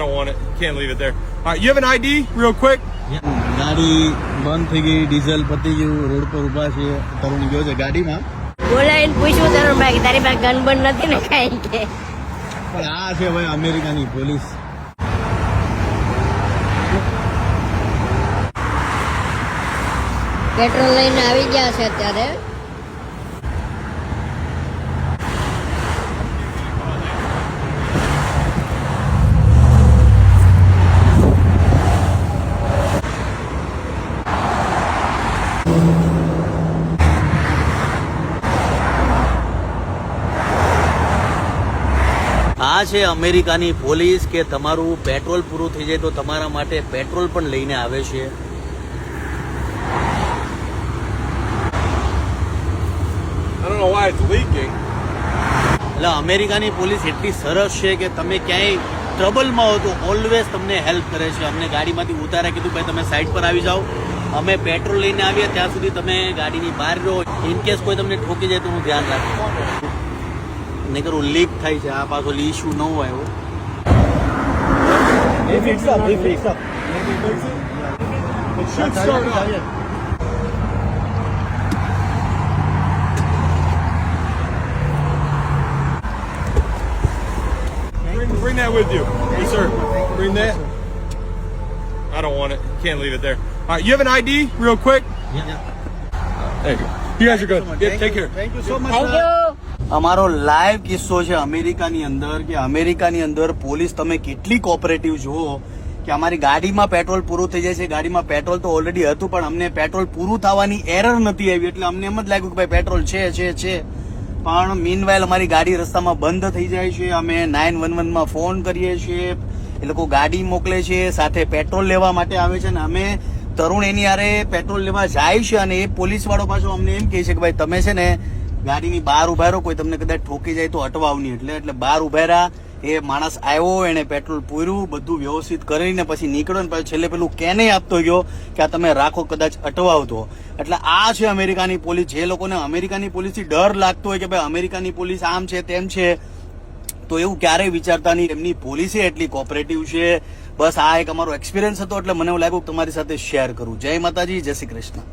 don't want it. Can't leave it there. All right, you have an ID, real quick? ગાડી બંધ થઈ ગઈ diesel પતી ગયું રોડ પર ઊભા છે તરુણ ગયો છે ગાડીમાં બોલાવીને પૂછ્યું તરુણ ભાઈ તારી પાસે ગન બન નથી ને કાંઈ કે પણ આ છે ભાઈ અમેરિકાની પોલીસ પેટ્રોલ લઈને આવી ગયા છે અત્યારે આ છે અમેરિકાની પોલીસ કે તમારું પેટ્રોલ પૂરું થઈ જાય તો તમારા માટે પેટ્રોલ પણ લઈને આવે છે. I don't know why it's leaking. એટલે અમેરિકાની પોલીસ એટલી સરસ છે કે તમે ક્યાંય ટ્રબલમાં હો તો ઓલવેઝ તમને હેલ્પ કરે છે. અમને ગાડીમાંથી ઉતારે કીધું ભાઈ તમે સાઈડ પર આવી જાઓ. અમે પેટ્રોલ લઈને આવીએ ત્યાં સુધી તમે ગાડીની બહાર રહો ઇન કેસ કોઈ તમને ઠોકી જાય તો હું ધ્યાન રાખું નહીં કરું લીક થાય છે આ પાછો ઇશ્યુ ન હોય એવો bring that with you. Yes, sir. Bring that. I don't want it. Can't leave it there. All right, you have an ID, real quick? There you go. You guys are good. Yeah, take care. Thank you so much. અમારો live કિસ્સો છે અમેરિકાની અંદર કે અમેરિકાની અંદર police તમે કેટલી કોઓપરેટિવ જુઓ કે અમારી ગાડીમાં પેટ્રોલ પૂરું થઈ જાય છે ગાડીમાં પેટ્રોલ તો ઓલરેડી હતું પણ અમને પેટ્રોલ પૂરું થવાની એરર નથી આવી એટલે અમને એમ જ લાગ્યું કે ભાઈ પેટ્રોલ છે છે છે પણ મીનવાઇલ અમારી ગાડી રસ્તામાં બંધ થઈ જાય છે અમે નાઇન વન વનમાં ફોન કરીએ છીએ એ લોકો ગાડી મોકલે છે, સાથે પેટ્રોલ લેવા માટે આવે છે ને અમે તરુણ એની હારે પેટ્રોલ લેવા જાય છે અને એ પોલીસ વાળો પાછો અમને એમ કહે છે કે ભાઈ તમે છે ને ગાડીની બહાર ઊભા રહો, કોઈ તમને કદાચ ઠોકી જાય તો અટવાવ નહીં. એટલે એટલે બહાર ઊભા રહ્યા, એ માણસ આવ્યો એને પેટ્રોલ પૂર્યું, બધું વ્યવસ્થિત કરીને પછી નીકળ્યો ને પછી છેલ્લે પેલું કેને આપતો ગયો કે આ તમે રાખો કદાચ અટવાવતો એટલે આ છે અમેરિકાની પોલીસ. જે લોકોને અમેરિકાની પોલીસથી ડર લાગતો હોય કે ભાઈ અમેરિકાની પોલીસ આમ છે તેમ છે તો એવું ક્યારેય વિચારતા નહીં. એમની પોલિસી એટલી કોઓપરેટિવ છે. બસ આ એક અમારો એક્સપિરિયન્સ હતો, એટલે મને એવું લાગ્યું તમારી સાથે શેર કરું. જય માતાજી, જય શ્રી કૃષ્ણ.